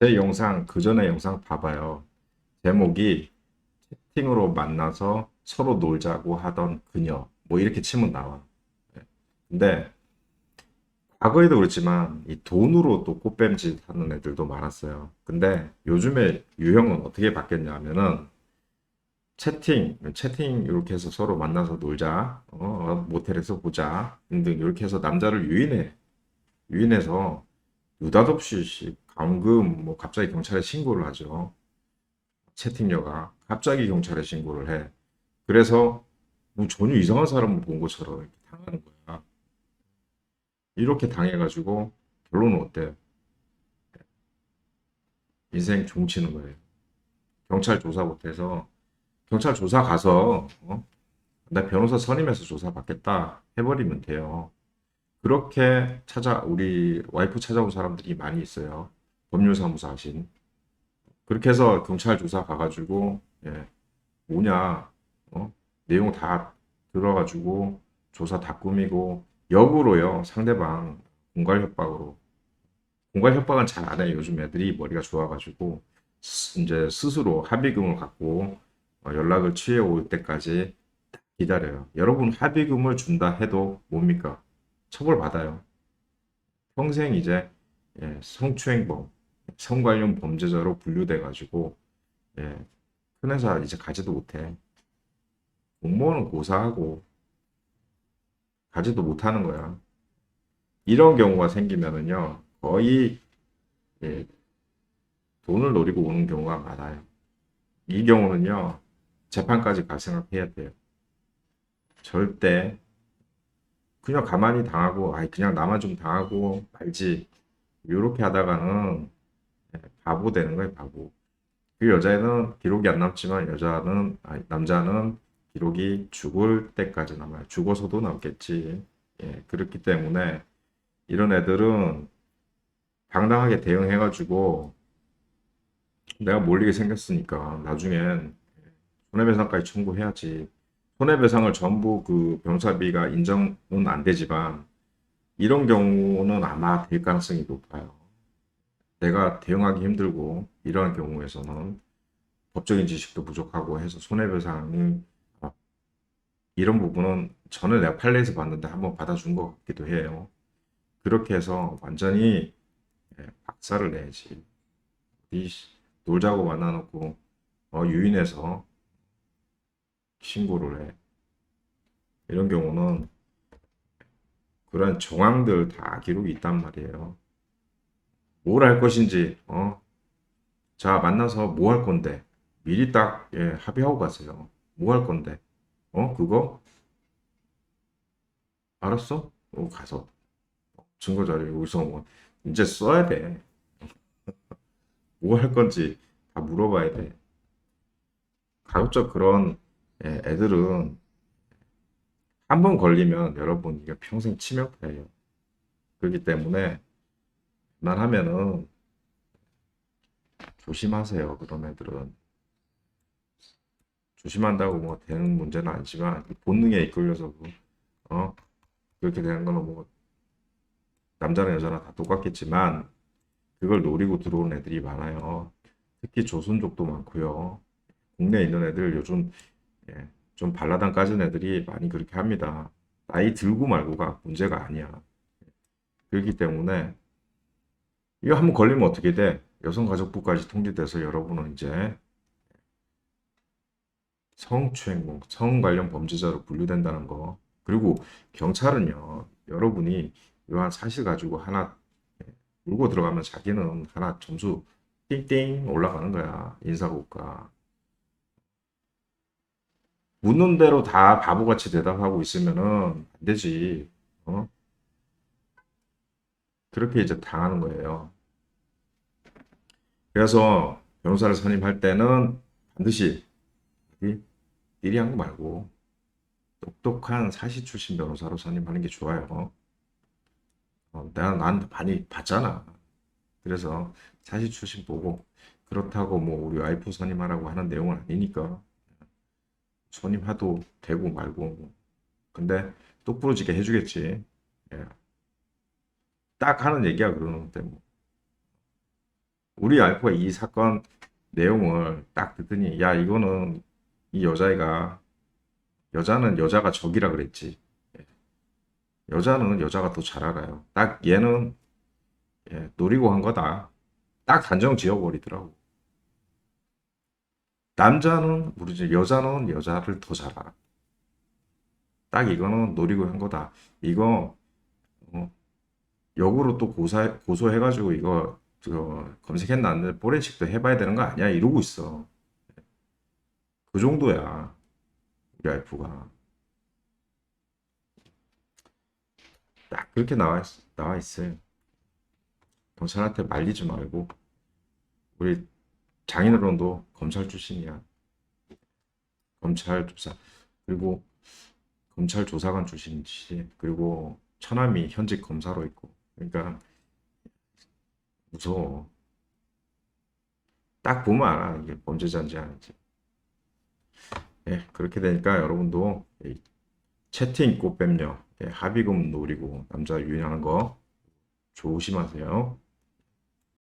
제 영상, 그 전에 영상 봐봐요. 제목이 채팅으로 만나서 서로 놀자고 하던 그녀. 뭐 이렇게 치면 나와. 예. 근데 과거에도 그렇지만 이 돈으로 또 꽃뱀짓 하는 애들도 많았어요. 근데 요즘에 유형은 어떻게 바뀌었냐면은 채팅, 채팅 이렇게 해서 서로 만나서 놀자, 어, 모텔에서 보자 등등 이렇게 해서 남자를 유인해, 유인해서 느닷없이 감금 뭐 갑자기 경찰에 신고를 하죠. 채팅녀가 갑자기 경찰에 신고를 해. 그래서 뭐 전혀 이상한 사람을 본 것처럼 이렇게 당하는 거야. 이렇게 당해가지고 결론은 어때? 인생 종치는 거예요. 경찰 조사 못해서 경찰 조사 가서 어? 나 변호사 선임해서 조사 받겠다 해버리면 돼요. 그렇게 찾아 우리 와이프 찾아온 사람들이 많이 있어요. 법률사무소 하신. 그렇게 해서 경찰 조사 가가지고 예, 뭐냐 어? 내용 다 들어가지고 조사 다 꾸미고 역으로요 상대방 공갈 협박으로 공갈 협박은 잘 안 해요. 요즘 애들이 머리가 좋아가지고 스- 이제 스스로 합의금을 갖고 어, 연락을 취해 올 때까지 딱 기다려요. 여러분 합의금을 준다 해도 뭡니까? 처벌받아요. 평생 이제 예, 성추행범, 성 관련 범죄자로 분류돼 가지고 예, 큰 회사 이제 가지도 못해. 공무원은 고사하고 가지도 못하는 거야. 이런 경우가 생기면은요, 거의 예, 돈을 노리고 오는 경우가 많아요. 이 경우는요, 재판까지 갈 생각 해야 돼요. 절대 그냥 가만히 당하고, 아이 그냥 나만 좀 당하고 말지. 이렇게 하다가는 예, 바보 되는 거예요, 바보. 그 여자애는 기록이 안 남지만 여자는 아니, 남자는 기록이 죽을 때까지 남아요. 죽어서도 남겠지. 예, 그렇기 때문에 이런 애들은 당당하게 대응해가지고 내가 몰리게 생겼으니까 나중엔 손해배상까지 청구해야지. 손해배상을 전부 그 변호사비가 인정은 안 되지만 이런 경우는 아마 될 가능성이 높아요. 내가 대응하기 힘들고 이러한 경우에서는 법적인 지식도 부족하고 해서 손해배상이 아, 이런 부분은 전에 내가 판례에서 봤는데 한번 받아준 것 같기도 해요. 그렇게 해서 완전히 예, 박살을 내야지. 이 놀자고 만나놓고 어, 유인해서 신고를 해. 이런 경우는 그런 정황들 다 기록이 있단 말이에요. 뭘 할 것인지, 어? 자, 만나서 뭐 할 건데? 미리 딱, 예, 합의하고 가세요. 뭐 할 건데? 어, 그거? 알았어? 어, 가서. 증거 자료 여기서 뭐, 이제 써야 돼. 뭐 할 건지 다 물어봐야 돼. 가급적 그런 예, 애들은 한 번 걸리면 여러분 이게 평생 치명타예요. 그렇기 때문에 웬만하면은 조심하세요. 그런 애들은 조심한다고 뭐 되는 문제는 아니지만 본능에 이끌려서 그, 어 그렇게 되는 거는 뭐 남자나 여자나 다 똑같겠지만 그걸 노리고 들어오는 애들이 많아요. 특히 조선족도 많고요. 국내에 있는 애들 요즘 예, 좀 발라당 까진 애들이 많이 그렇게 합니다. 나이 들고 말고가 문제가 아니야. 그렇기 때문에 이거 한번 걸리면 어떻게 돼? 여성가족부까지 통지돼서 여러분은 이제 성추행, 성 관련 범죄자로 분류된다는 거. 그리고 경찰은요, 여러분이 이러한 사실 가지고 하나 예, 물고 들어가면 자기는 하나 점수 띵띵 올라가는 거야. 인사고과. 묻는 대로 다 바보같이 대답하고 있으면은 안 되지. 어? 그렇게 이제 당하는 거예요. 그래서 변호사를 선임할 때는 반드시 이 미리 한거 말고 똑똑한 사시 출신 변호사로 선임하는 게 좋아요. 어, 내가 난 많이 봤잖아. 그래서 사시 출신 보고 그렇다고 뭐 우리 와이프 선임하라고 하는 내용은 아니니까 선임해도 되고 말고 뭐. 근데 똑부러지게 해주겠지. 예. 딱 하는 얘기야 그러는 데 뭐. 우리 알프가 이 사건 내용을 딱 듣더니 야 이거는 이 여자애가 여자는 여자가 적이라 그랬지. 예. 여자는 여자가 더잘 알아요. 딱 얘는 예, 노리고 한 거다. 딱 단정 지어버리더라고. 남자는 모르지 여자는 여자를 더 잘 알아. 딱 이거는 노리고 한 거다. 이거 어, 역으로 또 고사 고소해가지고 이거 저 검색했는데 포렌식도 해봐야 되는 거 아니야? 이러고 있어. 그 정도야. 우리 와이프가. 딱 그렇게 나와, 있, 나와 있어요. 경찰한테 말리지 말고. 우리 장인어른도 검찰 출신이야. 검찰 조사. 그리고 검찰 조사관 출신이지. 그리고 처남이 현직 검사로 있고. 그러니까 무서워. 딱 보면 알아. 이게 범죄자인지 아닌지. 예, 그렇게 되니까 여러분도 이 채팅 꽃뱀요. 예, 합의금 노리고 남자 유인하는 거 조심하세요.